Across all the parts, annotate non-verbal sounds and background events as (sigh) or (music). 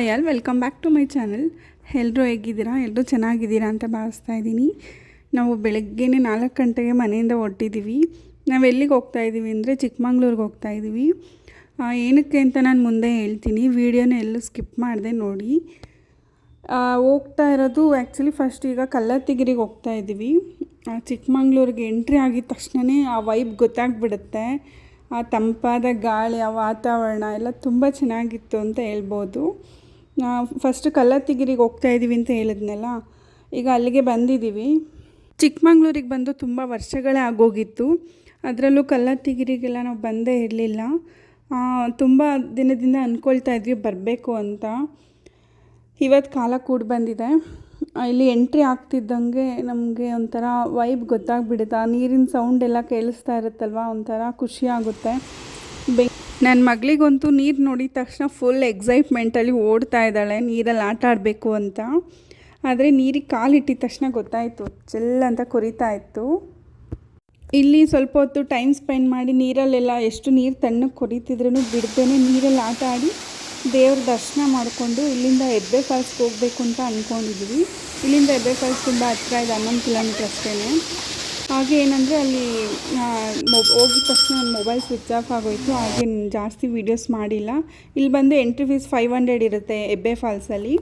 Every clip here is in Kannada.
Hi all, welcome back to my channel. ಎಲ್ಲರೂ ಹೇಗಿದ್ದೀರಾ? ಎಲ್ಲರೂ ಚೆನ್ನಾಗಿದ್ದೀರಾ ಅಂತ ಭಾವಿಸ್ತಾ ಇದ್ದೀನಿ. ನಾವು ಬೆಳಗ್ಗೆನೇ ನಾಲ್ಕು ಗಂಟೆಗೆ ಮನೆಯಿಂದ ಹೊರಟಿದ್ದೀವಿ. ನಾವು ಎಲ್ಲಿಗೆ ಹೋಗ್ತಾ ಇದ್ದೀವಿ ಅಂದರೆ ಚಿಕ್ಕಮಂಗ್ಳೂರಿಗೆ ಹೋಗ್ತಾ ಇದ್ದೀವಿ. ಏನಕ್ಕೆ ಅಂತ ನಾನು ಮುಂದೆ ಹೇಳ್ತೀನಿ. ವೀಡಿಯೋನ ಎಲ್ಲೂ ಸ್ಕಿಪ್ ಮಾಡಿದೆ ನೋಡಿ. ಹೋಗ್ತಾ ಇರೋದು ಆ್ಯಕ್ಚುಲಿ ಫಸ್ಟ್ ಈಗ ಕಲ್ಲತ್ತಿಗಿರಿಗೆ ಹೋಗ್ತಾ ಇದ್ದೀವಿ. ಚಿಕ್ಕಮಂಗ್ಳೂರಿಗೆ ಎಂಟ್ರಿ ಆಗಿದ ತಕ್ಷಣವೇ ಆ ವೈಬ್ ಗೊತ್ತಾಗ್ಬಿಡುತ್ತೆ. ಆ ತಂಪಾದ ಗಾಳಿ, ಆ ವಾತಾವರಣ ಎಲ್ಲ ತುಂಬ ಚೆನ್ನಾಗಿತ್ತು ಅಂತ ಹೇಳ್ಬೋದು. ಫಸ್ಟ್ ಕಲ್ಲತ್ತಿಗಿರಿಗೆ ಹೋಗ್ತಾ ಇದ್ದೀವಿ ಅಂತ ಹೇಳಿದ್ನಲ್ಲ, ಈಗ ಅಲ್ಲಿಗೆ ಬಂದಿದ್ದೀವಿ ಚಿಕ್ಕಮಂಗ್ಳೂರಿಗೆ ಬಂದು ತುಂಬ ವರ್ಷಗಳೇ ಆಗೋಗಿತ್ತು. ಅದರಲ್ಲೂ ಕಲ್ಲತ್ತಿಗಿರಿಗೆಲ್ಲ ನಾವು ಬಂದೇ ಇರಲಿಲ್ಲ. ತುಂಬ ದಿನದಿಂದ ಅಂದ್ಕೊಳ್ತಾ ಇದ್ವಿ, ಬರಬೇಕು ಅಂತ. ಇವತ್ತು ಕಾಲ ಕೂಡ ಬಂದಿದೆ. ಇಲ್ಲಿ ಎಂಟ್ರಿ ಆಗ್ತಿದ್ದಂಗೆ ನಮಗೆ ಒಂಥರ ವೈಬ್ ಗೊತ್ತಾಗ್ಬಿಡುತ್ತೆ. ನೀರಿನ ಸೌಂಡ್ ಎಲ್ಲ ಕೇಳಿಸ್ತಾ ಇರುತ್ತಲ್ವ? ಒಂಥರ ಖುಷಿ ಆಗುತ್ತೆ. ಬೆ ನನ್ನ ಮಗಳಿಗಂತೂ ನೀರು ನೋಡಿದ ತಕ್ಷಣ ಫುಲ್ ಎಕ್ಸೈಟ್ಮೆಂಟಲ್ಲಿ ಓಡ್ತಾ ಇದ್ದಾಳೆ, ನೀರಲ್ಲಿ ಆಟ ಆಡಬೇಕು ಅಂತ. ಆದರೆ ನೀರಿಗೆ ಕಾಲಿಟ್ಟಿದ ತಕ್ಷಣ ಗೊತ್ತಾಯಿತು ಚೆಲ್ಲ ಅಂತ ಕೊರಿತಾ ಇತ್ತು. ಇಲ್ಲಿ ಸ್ವಲ್ಪ ಹೊತ್ತು ಟೈಮ್ ಸ್ಪೆಂಡ್ ಮಾಡಿ ನೀರಲ್ಲೆಲ್ಲ ಎಷ್ಟು ನೀರು ತಣ್ಣಗೆ ಕೊರಿತಿದ್ರೂ ಬಿಡ್ದೇನೆ ನೀರಲ್ಲಿ ಆಟ ಆಡಿ ದೇವ್ರ ದರ್ಶನ ಮಾಡಿಕೊಂಡು ಇಲ್ಲಿಂದ ಎಬ್ಬೆ ಫಾಲ್ಸ್ಗೆ ಹೋಗಬೇಕು ಅಂತ ಅಂದ್ಕೊಂಡಿದ್ವಿ ಇಲ್ಲಿಂದ ಎಬ್ಬೆ ಫಾಲ್ಸ್ ತುಂಬ ಹತ್ತಿರ ಇದೆ ಹನ್ನೊಂದು ಕಿಲೋಮೀಟರ್ ಅಷ್ಟೇ ಹಾಗೆ ಏನಂದರೆ ಅಲ್ಲಿ ಮೊಬ್, ಹೋಗಿದ ತಕ್ಷಣ ನನ್ನ ಮೊಬೈಲ್ ಸ್ವಿಚ್ ಆಫ್ ಆಗೋಯಿತು, ಹಾಗೆ ಜಾಸ್ತಿ ವೀಡಿಯೋಸ್ ಮಾಡಿಲ್ಲ. ಇಲ್ಲಿ ಬಂದು ಎಂಟ್ರಿ ಫೀಸ್ ಫೈವ್ ಹಂಡ್ರೆಡ್ ಇರುತ್ತೆ ಎಬ್ಬೆ ಫಾಲ್ಸಲ್ಲಿ.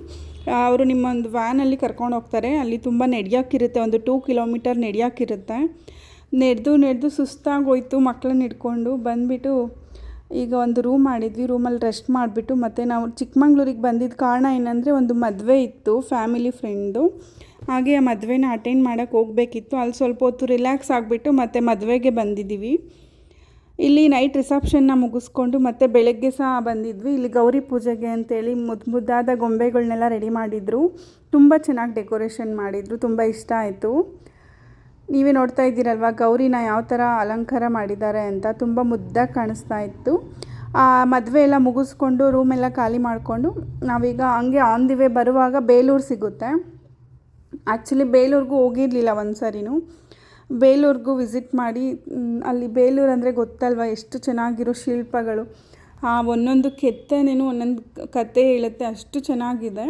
ಅವರು ನಿಮ್ಮೊಂದು ವ್ಯಾನಲ್ಲಿ ಕರ್ಕೊಂಡು ಹೋಗ್ತಾರೆ, ಅಲ್ಲಿ ತುಂಬ ನಡೆಯೋಕ್ಕಿರುತ್ತೆ ಒಂದು ಟೂ ಕಿಲೋಮೀಟರ್ ನಡೆಯೋಕ್ಕಿರುತ್ತೆ ನಡೆದು ನಡೆದು ಸುಸ್ತಾಗೋಯ್ತು ಮಕ್ಕಳನ್ನ ಹಿಡ್ಕೊಂಡು, ಬಂದುಬಿಟ್ಟು ಈಗ ಒಂದು ರೂಮ್ ಮಾಡಿದ್ವಿ, ರೂಮಲ್ಲಿ ರೆಸ್ಟ್ ಮಾಡಿಬಿಟ್ಟು ಮತ್ತು ನಾವು ಚಿಕ್ಕಮಂಗ್ಳೂರಿಗೆ ಬಂದಿದ್ದ ಕಾರಣ ಏನಂದರೆ ಒಂದು ಮದುವೆ ಇತ್ತು, ಫ್ಯಾಮಿಲಿ ಫ್ರೆಂಡು. ಹಾಗೆ ಆ ಮದುವೆನ ಅಟೆಂಡ್ ಮಾಡೋಕ್ಕೆ ಹೋಗಬೇಕಿತ್ತು. ಅಲ್ಲಿ ಸ್ವಲ್ಪ ಹೊತ್ತು ರಿಲ್ಯಾಕ್ಸ್ ಆಗಿಬಿಟ್ಟು ಮತ್ತೆ ಮದುವೆಗೆ ಬಂದಿದ್ದೀವಿ ಇಲ್ಲಿ ನೈಟ್ ರಿಸೆಪ್ಷನ್ನ ಮುಗಿಸ್ಕೊಂಡು ಮತ್ತೆ ಬೆಳಗ್ಗೆ ಸಹ ಬಂದಿದ್ವಿ. ಇಲ್ಲಿ ಗೌರಿ ಪೂಜೆಗೆ ಅಂತೇಳಿ ಮುದ್ದು ಮುದ್ದಾದ ಗೊಂಬೆಗಳನ್ನೆಲ್ಲ ರೆಡಿ ಮಾಡಿದರು. ತುಂಬ ಚೆನ್ನಾಗಿ ಡೆಕೋರೇಷನ್ ಮಾಡಿದರು. ತುಂಬ ಇಷ್ಟ ಆಯಿತು. ನೀವೇ ನೋಡ್ತಾ ಇದ್ದೀರಲ್ವ, ಗೌರಿನ ಯಾವ ಥರ ಅಲಂಕಾರ ಮಾಡಿದ್ದಾರೆ ಅಂತ. ತುಂಬ ಮುದ್ದಾಗಿ ಕಾಣಿಸ್ತಾ ಇತ್ತು. ಆ ಮದುವೆ ಎಲ್ಲ ಮುಗಿಸ್ಕೊಂಡು ರೂಮೆಲ್ಲ ಖಾಲಿ ಮಾಡಿಕೊಂಡು ನಾವೀಗ ಹಂಗೆ ಆನ್ ದಿ ವೇ ಬರುವಾಗ ಬೇಲೂರು ಸಿಗುತ್ತೆ. ಆ್ಯಕ್ಚುಲಿ ಬೇಲೂರಿಗೂ ಹೋಗಿರಲಿಲ್ಲ ಒಂದು ಸರಿನೂ ಬೇಲೂರಿಗೂ ವಿಸಿಟ್ ಮಾಡಿ ಅಲ್ಲಿ ಬೇಲೂರು ಅಂದರೆ ಗೊತ್ತಲ್ವ, ಎಷ್ಟು ಚೆನ್ನಾಗಿರೋ ಶಿಲ್ಪಗಳು. ಆ ಒಂದೊಂದು ಕೆತ್ತನೇನು ಒಂದೊಂದು ಕತೆ ಹೇಳುತ್ತೆ, ಅಷ್ಟು ಚೆನ್ನಾಗಿದೆ.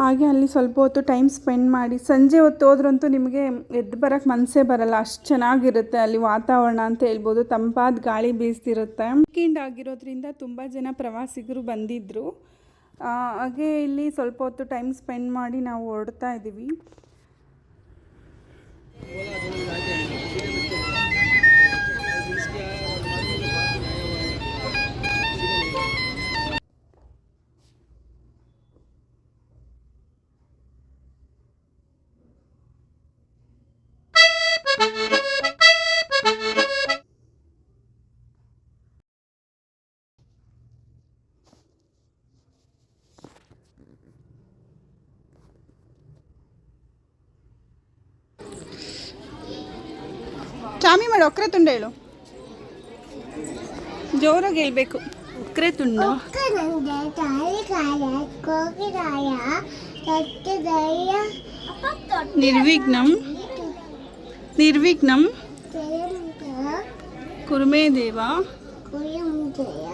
ಹಾಗೆ ಅಲ್ಲಿ ಸ್ವಲ್ಪ ಹೊತ್ತು ಟೈಮ್ ಸ್ಪೆಂಡ್ ಮಾಡಿ, ಸಂಜೆ ಹೊತ್ತು ಹೋದ್ರಂತೂ ನಿಮಗೆ ಎದ್ದು ಬರೋಕ್ಕೆ ಮನಸ್ಸೇ ಬರಲ್ಲ, ಅಷ್ಟು ಚೆನ್ನಾಗಿರುತ್ತೆ ಅಲ್ಲಿ ವಾತಾವರಣ ಅಂತ ಹೇಳ್ಬೋದು, ತಂಪಾದ ಗಾಳಿ ಬೀಸ್ತಿರುತ್ತೆ. ವೀಕೆಂಡ್ ಆಗಿರೋದ್ರಿಂದ ತುಂಬ ಜನ ಪ್ರವಾಸಿಗರು ಬಂದಿದ್ದರು ಹಾಗೆ ಇಲ್ಲಿ ಸ್ವಲ್ಪ ಹೊತ್ತು ಟೈಮ್ ಸ್ಪೆಂಡ್ ಮಾಡಿ ನಾವು ಹೊರಡ್ತಾ ಇದ್ದೀವಿ ಚಾಮಿ ಮಾಡಿ ಒಕ್ಕರೆ ತುಂಡು ಹೇಳು ಜೋರಾಗಿ ಹೇಳ್ಬೇಕು ಒಕ್ಕರೆ ತುಂಡು ನಂಗೆ ತಾಳಿಕಾಯ ಕೋಗಿರಾಯ ತಟ್ಟದಯ್ಯ ನಿರ್ವಿಘ್ನಂ ನಿರ್ವಿಘ್ನಂ ಜಯಂತ ಕುರುಮೇ ದೇವ ಕುಯಂಜಯ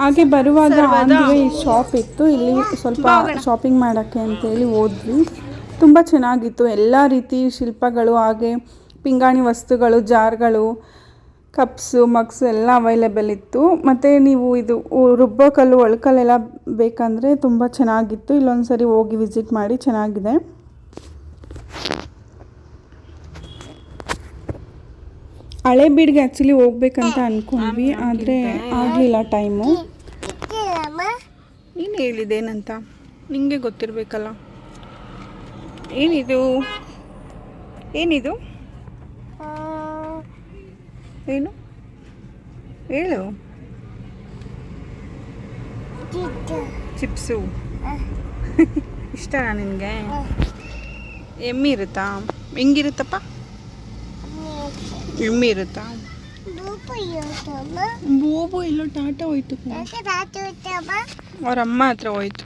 ಹಾಗೆ ಬರುವಾಗ ಈ ಶಾಪ್ ಇತ್ತು. ಇಲ್ಲಿ ಸ್ವಲ್ಪ ಶಾಪಿಂಗ್ ಮಾಡೋಕ್ಕೆ ಅಂತೇಳಿ ಹೋದ್ವಿ. ತುಂಬ ಚೆನ್ನಾಗಿತ್ತು. ಎಲ್ಲ ರೀತಿ ಶಿಲ್ಪಗಳು ಹಾಗೆ ಪಿಂಗಾಣಿ ವಸ್ತುಗಳು ಜಾರ್ಗಳು ಕಪ್ಸು ಮಗ್ಸ್ ಎಲ್ಲ ಅವೈಲೇಬಲ್ ಇತ್ತು. ಮತ್ತು ನೀವು ಇದು ರುಬ್ಬಕಲ್ಲು ರುಬ್ಬೋಕಲ್ಲು ಒಳ್ಕಲ್ಲೆಲ್ಲ ಬೇಕಂದರೆ ತುಂಬ ಚೆನ್ನಾಗಿತ್ತು. ಇಲ್ಲೊಂದು ಸರಿ ಹೋಗಿ ವಿಸಿಟ್ ಮಾಡಿ ಚೆನ್ನಾಗಿದೆ. ಹಳೆ ಬೀಡ್ಗೆ ಆ್ಯಕ್ಚುಲಿ ಹೋಗ್ಬೇಕಂತ ಅಂದ್ಕೊಂಡ್ವಿ ಆದರೆ ಆಗಲಿಲ್ಲ ಟೈಮು ನೀನು ಹೇಳಿದೇನಂತ? ನಿಮಗೆ ಗೊತ್ತಿರಬೇಕಲ್ಲ. ಏನಿದು? ಏನಿದು? ಏನು? ಹೇಳು. ಚಿಪ್ಸು. (laughs) ಇಷ್ಟ ನಿನಗೆ? ಎಮ್ಮಿ ಇರುತ್ತಾ? ಹೆಂಗಿರುತ್ತಪ್ಪ? ಎಮ್ಮಿ ಇರುತ್ತಾ? ಬೋಬು ಎಲ್ಲೋ ಟಾಟಾ ಹೋಯ್ತು. ಅವ್ರ ಅಮ್ಮ ಹತ್ರ ಹೋಯ್ತು.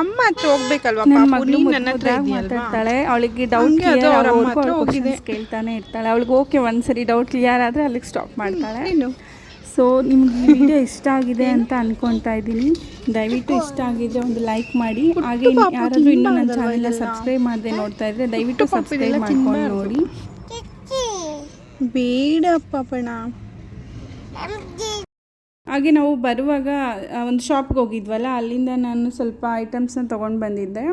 ಅಮ್ಮ ಹತ್ರ ಹೋಗ್ಬೇಕಲ್ವಾ? ನನ್ನ ಹತ್ರ ಮಾತಾಡ್ತಾಳೆ. ಅವಳಿಗೆ ಡೌಟ್ ಕ್ಲಿಯರ್ ಕೇಳ್ತಾನೆ ಇರ್ತಾಳೆ. ಅವಳಿಗೆ ಓಕೆ ಒಂದ್ಸರಿ ಡೌಟ್ ಕ್ಲಿಯರ್ ಆದ್ರೆ ಅಲ್ಲಿಗೆ ಸ್ಟಾಪ್ ಮಾಡ್ತಾಳೆ. ಸೊ ನಿಮ್ಗೆ ಈ ವಿಡಿಯೋ ಇಷ್ಟ ಆಗಿದೆ ಅಂತ ಅನ್ಕೊತಾ ಇದ್ದೀನಿ. ದಯವಿಟ್ಟು ಇಷ್ಟ ಆಗಿದ್ರೆ ಒಂದು ಲೈಕ್ ಮಾಡಿ. ಹಾಗೆ ಯಾರಾದರೂ ಇನ್ನೂ ನನ್ನ ಚಾನೆಲ್ ಚಾನೆಲ್ನ ಸಬ್ಸ್ಕ್ರೈಬ್ ಮಾಡದೆ ನೋಡ್ತಾ ಇದ್ರೆ ದಯವಿಟ್ಟು ಸಬ್ಸ್ಕ್ರೈಬ್ ಮಾಡ್ಕೊಂಡು. ನೋಡಿ. ಬೇಡಪ್ಪ ಪಾಪಣ ಹಾಗೆ ನಾವು ಬರುವಾಗ ಒಂದು ಶಾಪ್ಗೆ ಹೋಗಿದ್ವಲ್ಲ ಅಲ್ಲಿಂದ ನಾನು ಸ್ವಲ್ಪ ಐಟಮ್ಸ್ನ ತೊಗೊಂಡು ಬಂದಿದ್ದೆ.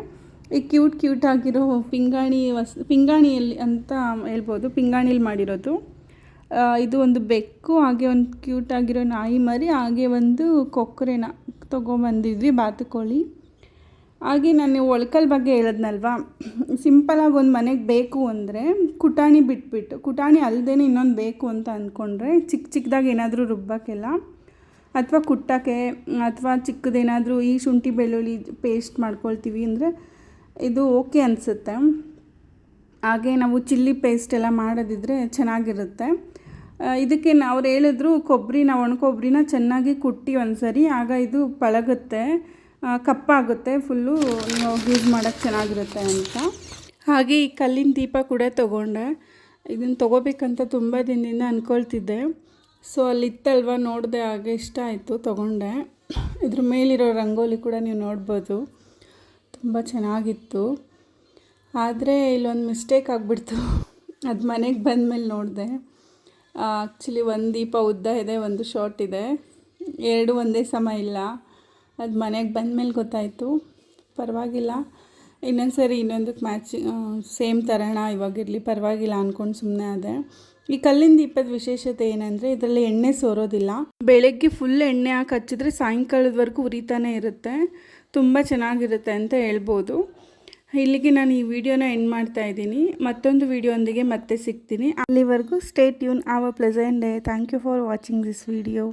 ಈ ಕ್ಯೂಟ್ ಕ್ಯೂಟ್ ಆಗಿರೋ ಪಿಂಗಾಣಿ ವಸ್ ಪಿಂಗಾಣಿಯಲ್ಲಿ ಅಂತ ಹೇಳ್ಬೋದು ಪಿಂಗಾಣಿಲಿ ಮಾಡಿರೋದು. ಇದು ಒಂದು ಬೆಕ್ಕು ಹಾಗೆ ಒಂದು ಕ್ಯೂಟ್ ಆಗಿರೋ ನಾಯಿ ಮರಿ ಹಾಗೆ ಒಂದು ಕೊಕ್ಕರೆನ ತೊಗೊಂಬಂದಿದ್ವಿ, ಬಾತುಕೋಳಿ. ಹಾಗೆ ನಾನು ಒಳ್ಕಲ್ ಬಗ್ಗೆ ಹೇಳಿದ್ನಲ್ವಾ? ಸಿಂಪಲಾಗಿ ಒಂದು ಮನೆಗೆ ಬೇಕು ಅಂದರೆ ಕುಟಾಣಿ ಬಿಟ್ಬಿಟ್ಟು, ಕುಟಾಣಿ ಅಲ್ಲದೇ ಇನ್ನೊಂದು ಬೇಕು ಅಂತ ಅಂದ್ಕೊಂಡ್ರೆ ಚಿಕ್ಕ ಚಿಕ್ಕದಾಗಿ ಏನಾದರೂ ರುಬ್ಬಕ್ಕೆಲ್ಲ ಅಥವಾ ಕುಟ್ಟಕ್ಕೆ, ಅಥವಾ ಚಿಕ್ಕದೇನಾದರೂ ಈ ಶುಂಠಿ ಬೆಳ್ಳುಳ್ಳಿ ಪೇಸ್ಟ್ ಮಾಡ್ಕೊಳ್ತೀವಿ ಅಂದರೆ ಇದು ಓಕೆ ಅನಿಸುತ್ತೆ. ಹಾಗೆ ನಾವು ಚಿಲ್ಲಿ ಪೇಸ್ಟ್ ಎಲ್ಲ ಮಾಡೋದಿದ್ರೆ ಚೆನ್ನಾಗಿರುತ್ತೆ. ಇದಕ್ಕೆ ಅವ್ರು ಹೇಳಿದ್ರು ಕೊಬ್ಬರಿನ ಒಣ ಒಣಕೊಬ್ಬರಿನ ಚೆನ್ನಾಗಿ ಕುಟ್ಟಿ ಒಂದ್ಸರಿ, ಆಗ ಇದು ಪಳಗುತ್ತೆ ಕಪ್ಪಾಗುತ್ತೆ ಫುಲ್ಲು ಯೂಸ್ ಮಾಡೋಕ್ಕೆ ಚೆನ್ನಾಗಿರುತ್ತೆ ಅಂತ. ಹಾಗೆ ಈ ಕಲ್ಲಿನ ದೀಪ ಕೂಡ ತೊಗೊಂಡೆ. ಇದನ್ನು ತೊಗೋಬೇಕಂತ ತುಂಬ ದಿನದಿಂದ ಅಂದ್ಕೊಳ್ತಿದ್ದೆ ಸೊ ಅಲ್ಲಿ ಇತ್ತಲ್ವ ನೋಡಿದೆ ಹಾಗೆ ಇಷ್ಟ ಆಯಿತು, ತೊಗೊಂಡೆ. ಇದ್ರ ಮೇಲಿರೋ ರಂಗೋಲಿ ಕೂಡ ನೀವು ನೋಡ್ಬೋದು. ತುಂಬ ಚೆನ್ನಾಗಿತ್ತು. ಆದರೆ ಇಲ್ಲೊಂದು ಮಿಸ್ಟೇಕ್ ಆಗಿಬಿಡ್ತು. ಅದು ಮನೆಗೆ ಬಂದ ಮೇಲೆ ನೋಡಿದೆ. ಆ್ಯಕ್ಚುಲಿ ಒಂದು ದೀಪ ಉದ್ದ ಇದೆ, ಒಂದು ಶಾರ್ಟ್ ಇದೆ. ಎರಡು ಒಂದೇ ಸಮ ಇಲ್ಲ. ಅದು ಮನೆಗೆ ಬಂದಮೇಲೆ ಗೊತ್ತಾಯಿತು. ಪರವಾಗಿಲ್ಲ. ಇನ್ನೊಂದು ಸರಿ ಇನ್ನೊಂದಕ್ಕೆ ಮ್ಯಾಚ್ ಸೇಮ್ ತರೋಣ ಇವಾಗಿರಲಿ ಪರವಾಗಿಲ್ಲ ಅಂದ್ಕೊಂಡು ಸುಮ್ಮನೆ ಆದೆ. ಈ ಕಲ್ಲಿನ ದೀಪದ ವಿಶೇಷತೆ ಏನಂದರೆ, ಇದರಲ್ಲಿ ಎಣ್ಣೆ ಸೋರೋದಿಲ್ಲ. ಬೆಳಗ್ಗೆ ಫುಲ್ ಎಣ್ಣೆ ಹಾಕಿ ಹಚ್ಚಿದ್ರೆ ಸಾಯಂಕಾಲದವರೆಗೂ ಉರಿತಾನೆ ಇರುತ್ತೆ. ತುಂಬ ಚೆನ್ನಾಗಿರುತ್ತೆ ಅಂತ ಹೇಳ್ಬೋದು. ಇಲ್ಲಿಗೆ ನಾನು ಈ ವಿಡಿಯೋನ ಎಂಡ್ ಮಾಡ್ತಾ ಇದ್ದೀನಿ. ಮತ್ತೊಂದು ವಿಡಿಯೋಂದಿಗೆ ಮತ್ತೆ ಸಿಗ್ತೀನಿ. ಅಲ್ಲಿವರೆಗೂ stay tuned have a pleasant day thank you for watching this video